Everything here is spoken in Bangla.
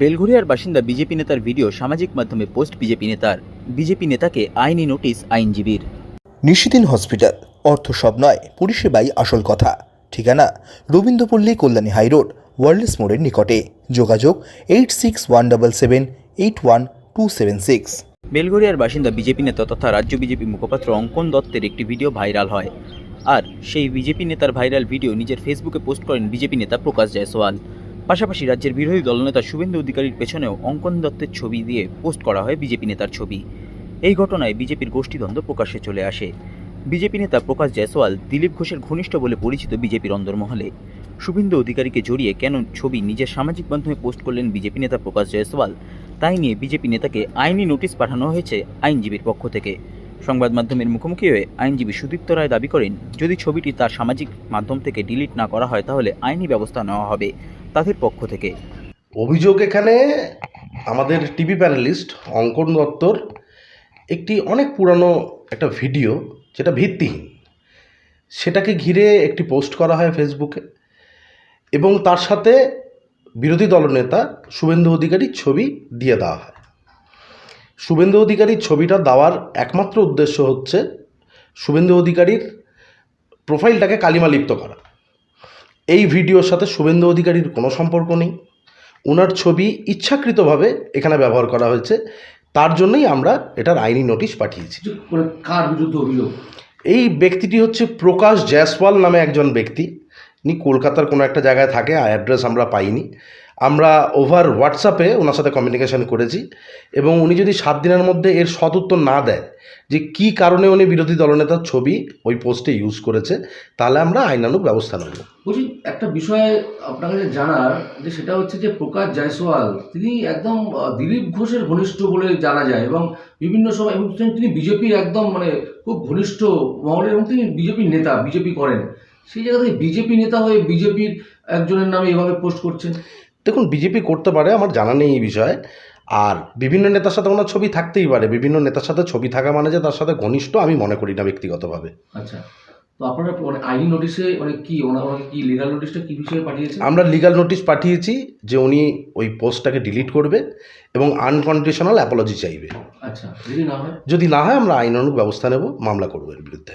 বেলঘরিয়ার বাসিন্দা বিজেপি নেতার ভিডিও সামাজিক মাধ্যমে পোস্ট বিজেপি নেতার। বিজেপি নেতাকে আইনি নোটিশ আইনজীবীর। নিশিদিন হসপিটাল অর্থ সব নয় পরিষেবাই আসল কথা। ঠিকানা রবীন্দ্রপল্লী কল্যাণী হাইরোড ওয়ার্ল্ডস মোড়ের নিকটে। যোগাযোগ eight six one double seven eight one two seven six. বেলঘরিয়ার বাসিন্দা বিজেপি নেতা তথা রাজ্য বিজেপি মুখপাত্র অঙ্কন দত্তের একটি ভিডিও ভাইরাল হয়। আর সেই বিজেপি নেতার ভাইরাল ভিডিও নিজের ফেসবুকে পোস্ট করেন বিজেপি নেতা প্রকাশ জয়সওয়াল। পাশাপাশি রাজ্যের বিরোধী দলনেতা শুভেন্দু অধিকারীর পেছনেও অঙ্কন দত্তের ছবি দিয়ে পোস্ট করা হয় বিজেপি নেতার ছবি। এই ঘটনায় বিজেপির গোষ্ঠীদ্বন্দ্ব প্রকাশ্যে চলে আসে। বিজেপি নেতা প্রকাশ জয়সওয়াল, দিলীপ ঘোষের ঘনিষ্ঠ বলে পরিচিত বিজেপির অন্দরমহলে। শুভেন্দু অধিকারীকে জড়িয়ে কেন ছবি নিজের সামাজিক মাধ্যমে পোস্ট করলেন বিজেপি নেতা প্রকাশ জয়সওয়াল, তাই নিয়ে বিজেপি নেতাকে আইনি নোটিশ পাঠানো হয়েছে আইনজীবীর পক্ষ থেকে। সংবাদ মাধ্যমের মুখোমুখি হয়ে আইনজীবী সুদীপ্ত রায় দাবি করেন, যদি ছবিটি তার সামাজিক মাধ্যম থেকে ডিলিট না করা হয় তাহলে আইনি ব্যবস্থা নেওয়া হবে। তাদের পক্ষ থেকে। অভিযোগ এখানে, আমাদের টিভি প্যানেলিস্ট অঙ্কন দত্তর একটি অনেক পুরানো একটা ভিডিও, যেটা ভিত্তিহীন। সেটাকে ঘিরে একটি পোস্ট করা হয় ফেসবুকে, এবং তার সাথে বিরোধী দলনেতা শুভেন্দু অধিকারীর ছবি দিয়ে দেওয়া হয়। শুভেন্দু অধিকারীর ছবিটা দেওয়ার একমাত্র উদ্দেশ্য হচ্ছে শুভেন্দু অধিকারীর প্রোফাইলটাকে কালিমালিপ্ত করা। এই ভিডিওর সাথে শুভেন্দু অধিকারীর কোনো সম্পর্ক নেই। ওনার ছবি ইচ্ছাকৃতভাবে এখানে ব্যবহার করা হয়েছে। তার জন্যই আমরা এটার আইনি নোটিশ পাঠিয়েছি। কার বিরুদ্ধে অভিযোগ? এই ব্যক্তিটি হচ্ছে প্রকাশ জয়সওয়াল নামে একজন ব্যক্তি। ইনি কলকাতার কোনো একটা জায়গায় থাকে অ্যাড্রেস আমরা পাইনি। আমরা ওভার হোয়াটসঅ্যাপে ওনার সাথে কমিউনিকেশন করেছি এবং উনি যদি সাত দিনের মধ্যে এর সদুত্তর না দেয় যে কী কারণে উনি বিরোধী দলনেতার ছবি ওই পোস্টে ইউজ করেছে, তাহলে আমরা আইনানুগ ব্যবস্থা নেব। বলছি, একটা বিষয় আপনার কাছে জানার, যে সেটা হচ্ছে যে প্রকাশ জয়সওয়াল, তিনি একদম দিলীপ ঘোষের ঘনিষ্ঠ বলে জানা যায় এবং বিভিন্ন সময়, এবং তিনি- বিজেপির একদম মানে খুব ঘনিষ্ঠ মহলের এবং তিনি বিজেপির নেতা, বিজেপি করেন। সেই জায়গা থেকে বিজেপি নেতা হয়ে বিজেপির একজনের নামে এভাবে পোস্ট করছেন? দেখুন বিজেপি করতে পারে আমার জানা নেই এই বিষয়ে। আর বিভিন্ন নেতার সাথে ওনার ছবি থাকতেই পারে। বিভিন্ন নেতার সাথে ছবি থাকা মানে যে তার সাথে ঘনিষ্ঠ আমি মনে করি না ব্যক্তিগতভাবে। আচ্ছা তো আপনারা মানে আইনি নোটিশে মানে কি ওনার কি লিগাল নোটিশটা কি বিষয়ে পাঠিয়েছেন? আমরা লিগাল নোটিশ পাঠিয়েছি যে উনি ওই পোস্টটাকে ডিলিট করবে এবং আনকন্ডিশনাল অ্যাপোলজি চাইবে। আচ্ছা যদি না হয়? যদি না হয় আমরা আইনানুগ ব্যবস্থা নেব মামলা করব এর বিরুদ্ধে।